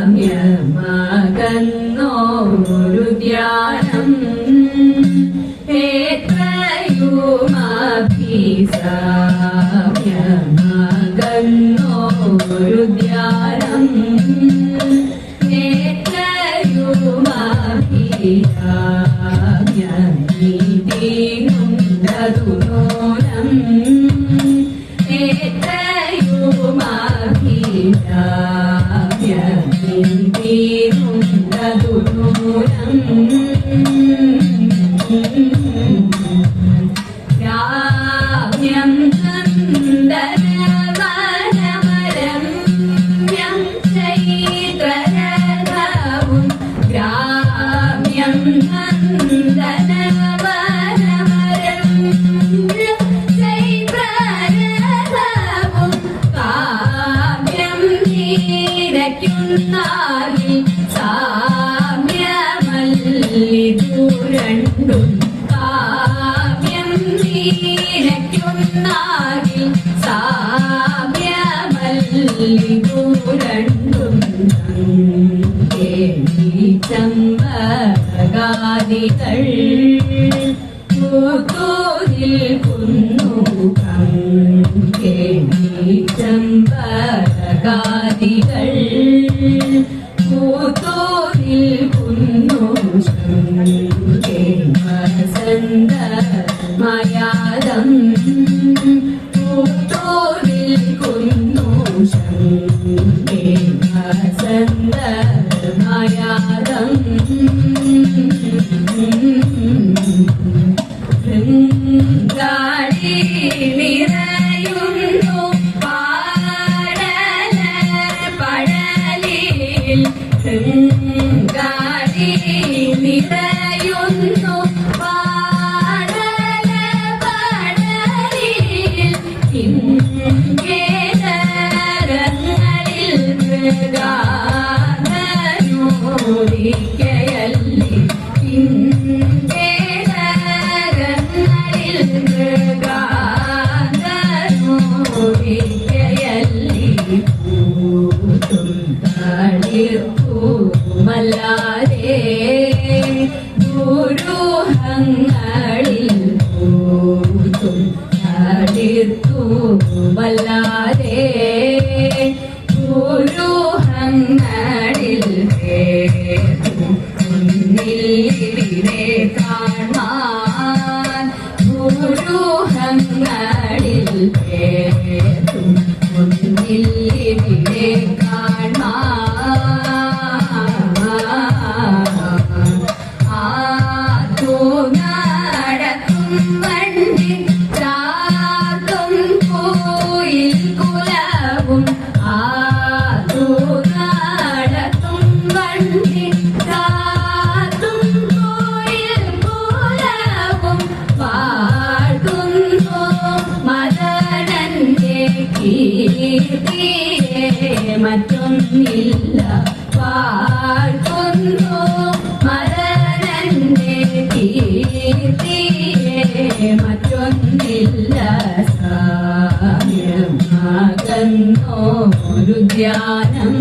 സാമ്യമകന്നോരു ധ്യാനം ഏത്രയുമഭിസാമ്യമകന്നോരു ധ്യാനം ഏത്രയുമാഭിരാമ്യം നീരയ്ക്കുന്നാകിൽ സാമ്യമല്ലിതു രണ്ടും കാമ്യം നീരയ്ക്കുന്നാകിൽ സാമ്യമല്ലിതു രണ്ടും ചമ്പകാദികൾ പൂത്തൂരിൽ കുന്നു ചമ്പകാദികൾ mira. തളിർപ്പൂമല്ലാതെ ഗുരുഹങ്ങളിൽ പൂത്തും തളിർപ്പൂമല്ലാതെ ഗുരുഹങ്ങളിൽ മുന്നിലിവിടെ കാണാൻ മറ്റൊന്നില്ല. പാടുന്നു മദനന്റെ കീർത്തിയെ മറ്റൊന്നില്ല. സാമ്യമാകുന്നോ ഒരു ധ്യാനം.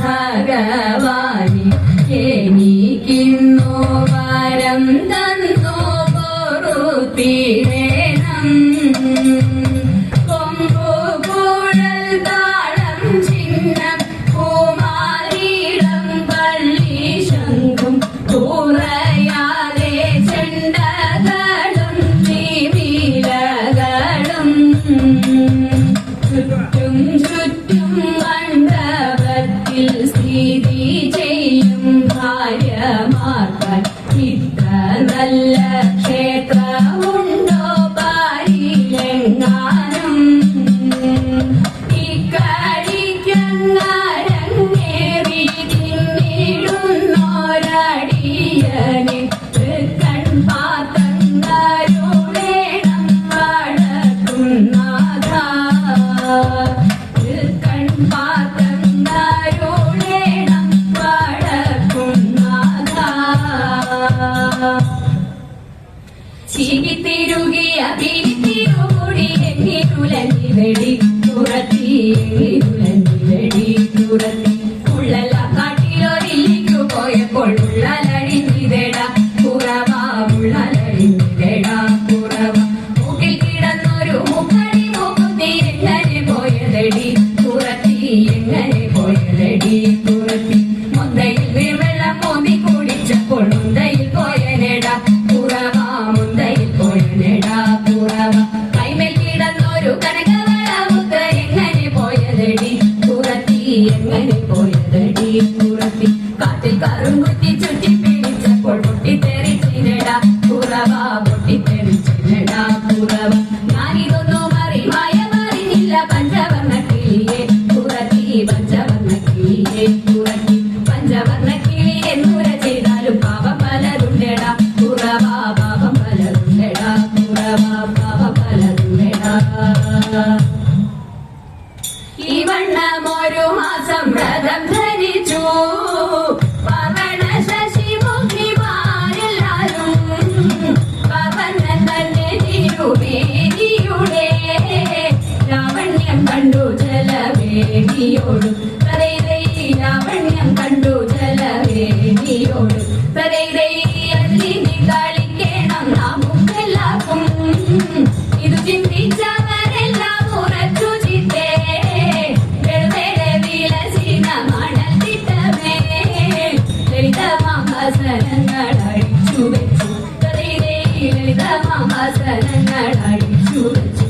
ഭഗവാനി la chetra ഈ തുടക്ക കുട്ടി ചുറ്റി പിടിച്ചപ്പോൾ പൊട്ടിത്തെറി ചിരട കുറവ പൊട്ടിത്തെറി ചിരട കുറവ ഞാനിതൊന്നും അറിവായ മറിഞ്ഞില്ല പഞ്ചവർണ കിളിയെ കുറത്തി പഞ്ചവർണ കിളിയെ കുറത്തി പഞ്ചവർണ കിളി എന്നുര ചെയ്താലും പാപം പലരുണ്ടട കുറവ പാപം പലരുണ്ടട കുറവ പാപം പലരുണ്ടട ഈ വണ്ണമൊരു മാസം വ്രതം ധരിച്ചു ജലവേണിയോട് ലാവണ്യം കണ്ടു ജലവേണിയോട് അല്ലിനി കളിക്കണം നമുക്കെല്ലാവർക്കും ഇത് ചിന്തിച്ചവരെല്ലാം ഉറച്ചു ചിത്തേ. വിലസിന മണത്തിട്ടമേ ലളിതമാസനങ്ങൾ അഴിച്ചു വെച്ചു. ലളിതമാസനങ്ങൾ അഴിച്ചു വെച്ചു.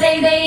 they they